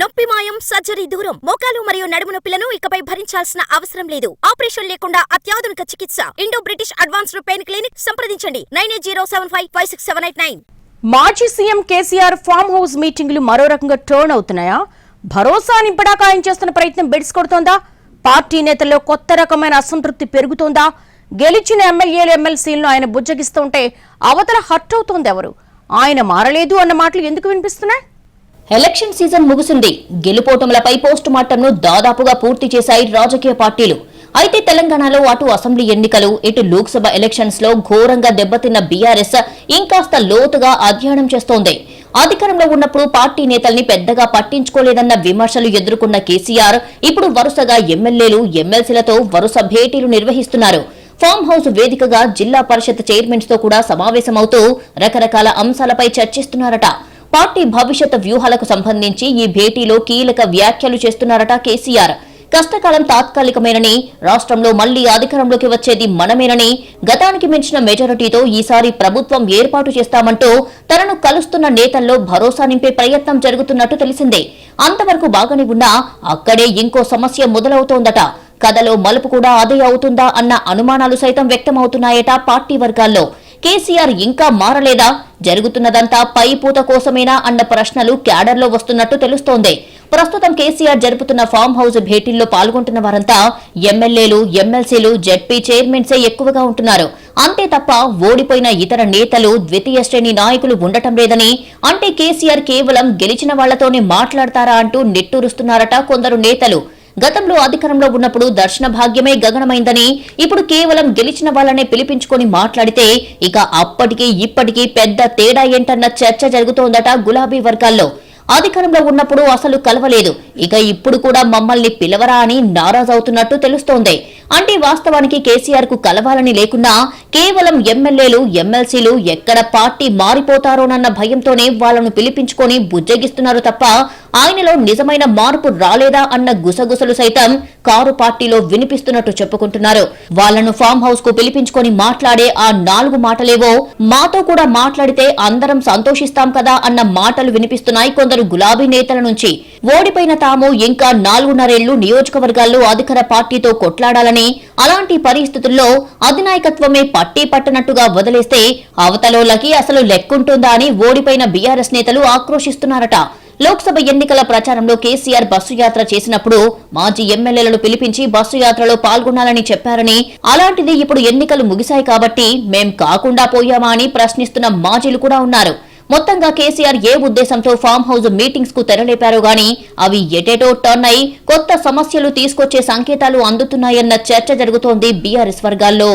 నొప్పి మాయం సర్జరీ దూరం. మోకాలు మరియు నడుము నొప్పులను ఇకపై భరించాల్సిన అవసరం లేదు. ఆపరేషన్ లేకుండా అత్యాధునిక చికిత్స. Indo British advanced pain clinic సంప్రదించండి. Nine eight zero seven five five six seven eight nine. మాజీ సీఎం కేసీఆర్ ఫామ్ హౌస్ మీటింగ్లు మరో రకంగా టర్న్ అవుతున్నాయా? భరోసా నింపడా ఖాయం చేస్తున్న ప్రయత్నం బెడిసి కొడుతోందా? పార్టీ నేతల్లో కొత్త రకమైన అసంతృప్తి పెరుగుతోందా? గెలిచిన ఎమ్మెల్యేలు ఎమ్మెల్సీలను ఆయన బుజ్జగిస్తుంటే అవతల హర్ట్ అవుతోంది ఎవరు ఆయన మారలేదు అన్న మాటలు ఎందుకు వినిపిస్తున్నాయి? ఎలక్షన్ సీజన్ ముగిసింది గెలుపోటములపై పోస్టు మార్టంను దాదాపుగా పూర్తి చేశాయి రాజకీయ పార్టీలు. అయితే తెలంగాణలో అటు అసెంబ్లీ ఎన్నికలు ఇటు లోక్సభ ఎలక్షన్స్లో ఘోరంగా దెబ్బతిన్న బీఆర్ఎస్ ఇంకాస్త లోతుగా అధ్యయనం చేస్తోంది. అధికారంలో ఉన్నప్పుడు పార్టీ నేతల్ని పెద్దగా పట్టించుకోలేదన్న విమర్శలు ఎదుర్కొన్న కేసీఆర్ ఇప్పుడు వరుసగా ఎమ్మెల్యేలు ఎమ్మెల్సీలతో వరుస భేటీలు నిర్వహిస్తున్నారు. ఫామ్ హౌస్ వేదికగా జిల్లా పరిషత్ చైర్మన్స్తో కూడా సమావేశమవుతూ రకరకాల అంశాలపై చర్చిస్తున్నారట. పార్టీ భవిష్యత్ వ్యూహాలకు సంబంధించి ఈ భేటీలో కీలక వ్యాఖ్యలు చేస్తున్నారట కేసీఆర్. కష్టకాలం తాత్కాలికమేనని రాష్ట్రంలో మళ్ళీ అధికారంలోకి వచ్చేది మనమేనని గతానికి మించిన మెజారిటీతో ఈసారి ప్రభుత్వం ఏర్పాటు చేస్తామంటూ తనను కలుస్తున్న నేతల్లో భరోసా నింపే ప్రయత్నం జరుగుతున్నట్టు తెలిసిందే. అంతవరకు బాగానే ఉన్నా అక్కడే ఇంకో సమస్య మొదలవుతోందట. కథలో మలుపు కూడా అదే అవుతుందా అన్న అనుమానాలు సైతం వ్యక్తమవుతున్నాయట పార్టీ వర్గాల్లో. కేసీఆర్ ఇంకా మారలేదా? జరుగుతున్నదంతా పై పూత కోసమేనా అన్న ప్రశ్నలు క్యాడర్లో వస్తున్నట్టు తెలుస్తోంది. ప్రస్తుతం కేసీఆర్ జరుపుతున్న ఫామ్ హౌస్ భేటీల్లో పాల్గొంటున్న వారంతా ఎమ్మెల్యేలు ఎమ్మెల్సీలు జెడ్పీ చైర్మన్సే ఎక్కువగా ఉంటున్నారు. అంతే తప్ప ఓడిపోయిన ఇతర నేతలు ద్వితీయ శ్రేణి నాయకులు ఉండటం లేదని అంటే కేసీఆర్ కేవలం గెలిచిన వాళ్ళతోనే మాట్లాడతారా అంటూ నిట్టూరుస్తున్నారట కొందరు నేతలు. గతంలో అధికారంలో ఉన్నప్పుడు దర్శన భాగ్యమే గగనమైందని ఇప్పుడు కేవలం గెలిచిన వాళ్ళనే పిలిపించుకొని మాట్లాడితే ఇక అప్పటికి ఇప్పటికీ పెద్ద తేడా ఏంటన్న చర్చ జరుగుతోందట గులాబీ వర్గాల్లో. అధికారంలో ఉన్నప్పుడు అసలు కలవలేదు. ఇక ఇప్పుడు కూడా మమ్మల్ని పిలవరా అని నారాజవుతున్నట్టు తెలుస్తోంది. అంటే వాస్తవానికి కేసీఆర్కు కలవాలని లేకున్నా కేవలం ఎమ్మెల్యేలు ఎమ్మెల్సీలు ఎక్కడ పార్టీ మారిపోతారోనన్న భయంతోనే వాళ్ళను పిలిపించుకొని బుజ్జగిస్తున్నారు తప్ప ఆయనలో నిజమైన మార్పు రాలేదా అన్న గుసగుసలు సైతం కారు పార్టీలో వినిపిస్తున్నట్టు చెప్పుకుంటున్నారు. వాళ్ళను ఫామ్ హౌస్కు పిలిపించుకొని మాట్లాడే ఆ నాలుగు మాటలేవో మాతో కూడా మాట్లాడితే అందరం సంతోషిస్తాం కదా అన్న మాటలు వినిపిస్తున్నాయి కొందరు గులాబీ నేతల నుంచి. ఓడిపోయిన తాము ఇంకా నాలుగున్నరేళ్ళు నియోజకవర్గాల్లో అధికార పార్టీతో కొట్లాడాలని అలాంటి పరిస్థితుల్లో అధినాయకత్వమే పట్టీ పట్టనట్టుగా వదిలేస్తే అవతలోలకి అసలు లెక్కుంటుందా అని ఓడిపోయిన బీఆర్ఎస్ నేతలు ఆక్రోశిస్తున్నారట. లోక్సభ ఎన్నికల ప్రచారంలో కేసీఆర్ బస్సు యాత్ర చేసినప్పుడు మాజీ ఎమ్మెల్యేలను పిలిపించి బస్సు యాత్రలో పాల్గొనాలని చెప్పారని అలాంటిది ఇప్పుడు ఎన్నికలు ముగిశాయి కాబట్టి మేం కాకుండా పోయామా అని ప్రశ్నిస్తున్న మాజీలు కూడా ఉన్నారు. మొత్తంగా కేసీఆర్ ఏ ఉద్దేశంతో ఫామ్ హౌస్ మీటింగ్స్కు తెరలేపారో గాని అవి ఎటేటో టర్న్ అయి కొత్త సమస్యలు తీసుకొచ్చే సంకేతాలు అందుతున్నాయన్న చర్చ జరుగుతోంది బీఆర్ఎస్ వర్గాల్లో.